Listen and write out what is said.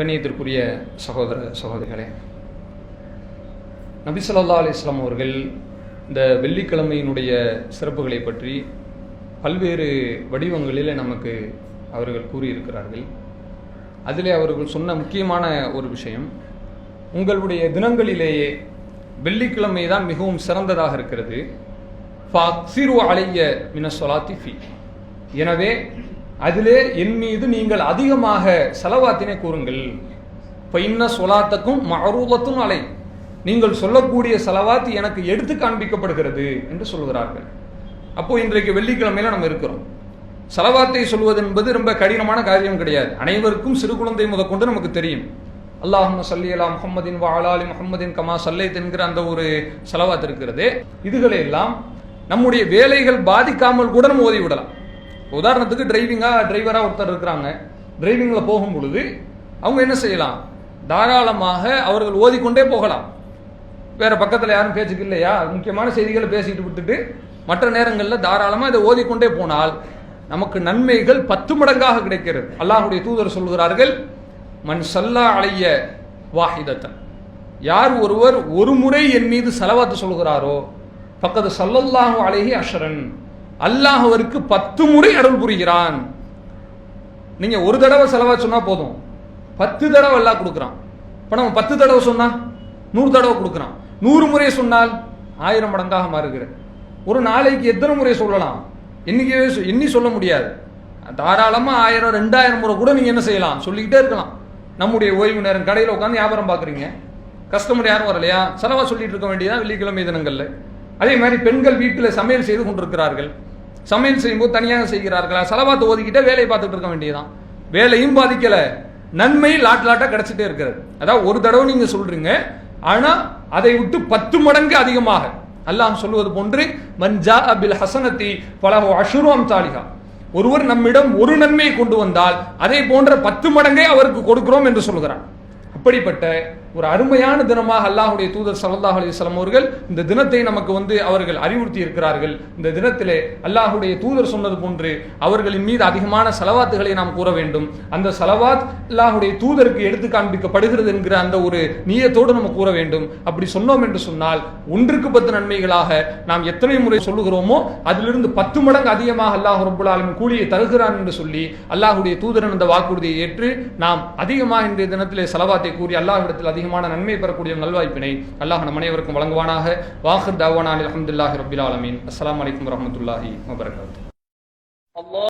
கண்ணியத்திற்குரிய சகோதர சகோதரிகளே நபி ஸல்லல்லாஹு அலைஹி அவர்கள் இந்த வெள்ளிக்கிழமையினுடைய சிறப்புகளை பற்றி பல்வேறு வடிவங்களில் நமக்கு அவர்கள் கூறியிருக்கிறார்கள். அதிலே அவர்கள் சொன்ன முக்கியமான ஒரு விஷயம் உங்களுடைய தினங்களிலேயே வெள்ளிக்கிழமை தான் மிகவும் சிறந்ததாக இருக்கிறது. ஃபக்சிரு அலைய மின சொலாத்தி ஃபி. எனவே அதிலே என் மீது நீங்கள் அதிகமாக செலவாத்தினை கூறுங்கள். இப்போ இன்ன சொலாத்தக்கும் மரூபத்தும் அலை. நீங்கள் சொல்லக்கூடிய செலவாத்து எனக்கு எடுத்து காண்பிக்கப்படுகிறது என்று சொல்கிறார்கள். அப்போ இன்றைக்கு வெள்ளிக்கிழமையில நம்ம இருக்கிறோம். செலவாத்தை சொல்வது என்பது ரொம்ப கடினமான காரியம் கிடையாது. அனைவருக்கும் சிறு குழந்தை முதற்கொண்டு நமக்கு தெரியும். அல்லாஹும் சல்லியலா முகமதின் வாலாலி முகமதின் கமா சல்லைத் என்கிற அந்த ஒரு செலவாத் இருக்கிறது. இதுகளை எல்லாம் நம்முடைய வேலைகள் பாதிக்காமல் கூட நம்ம ஓதி விடலாம் உதாரணத்துக்கு டிரைவிங்காக டிரைவராக ஒருத்தர் இருக்கிறாங்க. டிரைவிங்கில் போகும் பொழுது அவங்க என்ன செய்யலாம்? தாராளமாக அவர்கள் ஓதிக்கொண்டே போகலாம். வேறு பக்கத்தில் யாரும் பேச்சுக்கு இல்லையா? முக்கியமான செய்திகளை பேசிட்டு விட்டுட்டு மற்ற நேரங்களில் தாராளமாக இதை ஓதிக்கொண்டே போனால் நமக்கு நன்மைகள் பத்து மடங்காக கிடைக்கிறது. அல்லாஹுடைய தூதர் சொல்கிறார்கள் மண் சல்லா அலைய வாஹிதத்தன். யார் ஒருவர் ஒரு முறை என் மீது செலவாத்து சொல்கிறாரோ பக்கத்து சல்லல்லாஹு அலைஹி அஷரன். அல்லாஹ் அவருக்கு பத்து முறை அருள் புரிகிறான். நீங்க ஒரு தடவை செலவா சொன்னா போதும். பத்து தடவை எல்லாம் கொடுக்குறான். இப்போ நம்ம பத்து தடவை சொன்னா நூறு தடவை கொடுக்குறான். நூறு முறை சொன்னால் ஆயிரம் மடங்காக மாறுகிறது. ஒரு நாளைக்கு எத்தனை முறை சொல்லலாம்? எண்ணிக்கவே சொ- எண்ணி சொல்ல முடியாது. தாராளமா ஆயிரம் ரெண்டாயிரம் முறை கூட நீங்க என்ன செய்யலாம்? சொல்லிக்கிட்டே இருக்கலாம். நம்முடைய ஓய்வு நேரம் கடையில் உட்காந்து வியாபாரம் பார்க்குறீங்க. கஸ்டமர் யாரும் வரலையா? செலவாக சொல்லிட்டு இருக்க வேண்டியதான் வெள்ளிக்கிழமை தினங்களில். அதே மாதிரி பெண்கள் வீட்டில் சமையல் செய்து கொண்டிருக்கிறார்கள். சமையல் செய்யும்போது தனியாக செய்கிறார்களா? செலவாத்து ஒதுக்கிட்டே வேலையை பார்த்துட்டு இருக்க வேண்டியதான் வேலையும் பாதிக்கல. நன்மை லாட் லாட்டா கிடைச்சிட்டே இருக்கிறது. அதாவது ஒரு தடவை நீங்க சொல்றீங்க ஆனா அதை விட்டு பத்து மடங்கு அதிகமாக. அல்லாஹ் சொல்வது போன்று மஞ்சா அபில் ஹசனத்தி பல அஷுரம் தாலிகா ஒருவர் நம்மிடம் ஒரு நன்மையை கொண்டு வந்தால் அதை போன்ற பத்து மடங்கை அவருக்கு கொடுக்கிறோம் என்று சொல்கிறான். அப்படிப்பட்ட ஒரு அருமையான தினமாக அல்லாஹுடைய தூதர் சல்லாஹ் அலைஹி அவர்கள் இந்த தினத்தை நமக்கு வந்து அவர்கள் அறிவுறுத்தி இருக்கிறார்கள். இந்த தினத்திலே அல்லாஹுடைய தூதர் சொன்னது போன்று அவர்களின் மீது அதிகமான செலவாத்துகளை நாம் கூற வேண்டும். அந்த செலவாத் அல்லாஹுடைய தூதருக்கு எடுத்து காண்பிக்கப்படுகிறது என்கிற அந்த ஒரு நீயத்தோடு நம்ம கூற வேண்டும். அப்படி சொன்னோம் என்று சொன்னால் ஒன்றுக்கு பத்து நன்மைகளாக நாம் எத்தனை முறை சொல்லுகிறோமோ அதிலிருந்து பத்து மடங்கு அதிகமாக அல்லாஹ் ரப்புல் கூலியை தருகிறான் என்று சொல்லி அல்லாஹுடைய தூதரன் அந்த வாக்குறுதியை ஏற்று நாம் அதிகமாக இன்றைய தினத்திலே செலவாத்தை கூறி அல்லாஹ்விடத்தில் அதிகமான நன்மை பெறக்கூடிய நல்வாய்ப்பினை அல்லாஹ் நம் அனைவருக்கும் வழங்குவானாக. வாஹர் தாவானா அல்ஹம்துலில்லாஹி ரபில் ஆலமீன். அஸ்லாம் வலைக்கம் வரமத்துல்லாஹி வபரகாத்து.